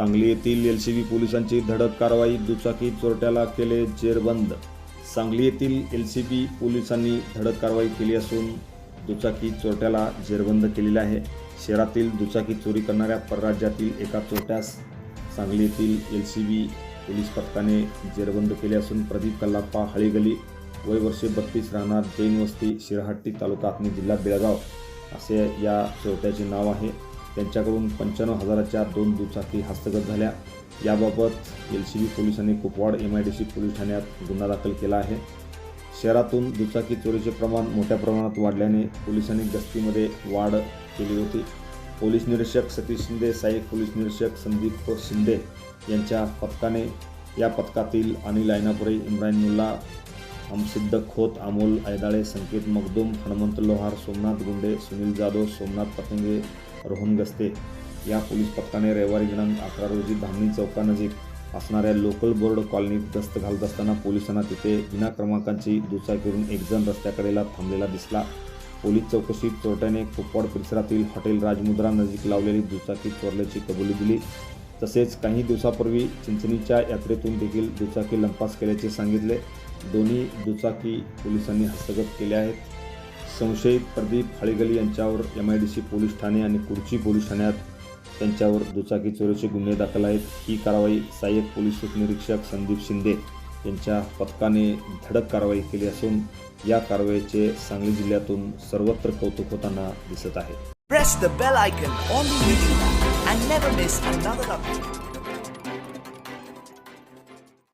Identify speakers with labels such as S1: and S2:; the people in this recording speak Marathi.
S1: सांगली येथील एल सी बी पोलिसांची धडक कारवाई दुचाकी चोरट्याला केले जेरबंद. सांगली येथील एल सी बी पोलिसांनी धडक कारवाई केली असून दुचाकी चोरट्याला जेरबंद केलेले आहे. शहरातील दुचाकी चोरी करणाऱ्या परराज्यातील एका चोरट्यास सांगली येथील एल सी बी पोलीस पथकाने जेरबंद केले असून प्रदीप कल्लाप्पा हळीगली वय वर्षे बत्तीस राहणार जैन वस्ती शिरहट्टी तालुका आत्मी जिल्हा बेळगाव असे या चोरट्याचे नाव आहे. त्यांच्याकडून पंच्याण्णव हजाराच्या दोन दुचाकी हस्तगत झाल्या. याबाबत एल सी बी पोलिसांनी Kupwad M I D C police ठाण्यात गुन्हा दाखल केला आहे. शहरातून दुचाकी चोरीचे प्रमाण मोठ्या प्रमाणात वाढल्याने पोलिसांनी गस्तीमध्ये वाढ केली होती. पोलीस निरीक्षक सतीश शिंदे साई पोलीस निरीक्षक संदीप शिंदे यांच्या पथकाने या पथकातील अनिल ऐनापुरे इम्रान मुल्ला अमसिद्द खोत अमोल ऐदाळे संकेत मगदूम हनुमंत लोहार सोमनाथ गुंडे सुनील जाधव सोमनाथ पतंगे रोहन गस्ते या पोलीस पथकाने रविवारी दिनांक अकरा रोजी धामणी चौकानजीक असणाऱ्या लोकल बोर्ड कॉलनीत गस्त घालत असताना पोलिसांना तिथे विना क्रमांकांची दुचाकीवरून एकजण रस्त्याकडेला थांबलेला दिसला. पोलीस चौकशीत चोरट्याने कुपवाड परिसरातील हॉटेल राजमुद्रा नजीक लावलेली दुचाकी चोरल्याची कबुली दिली. तसेच काही दिवसापूर्वी चिंचणीच्या यात्रेतून देखील दुचाकी लंपास केल्याचे सांगितले. दोन्ही दुचाकी पोलिसांनी हस्तगत केल्या आहेत. संशयित प्रदीप हळीगली यांच्यावर M I D C police Thane आणि कुडची पोलीस ठाण्यात त्यांच्यावर दुचाकी चोरीचे गुन्हे दाखल आहेत. ही कारवाई सहाय्यक पोलीस उपनिरीक्षक संदीप शिंदे यांच्या पथकाने धडक कारवाई केली असून या कारवाईचे सांगली जिल्ह्यातून सर्वत्र कौतुक होताना दिसत आहे.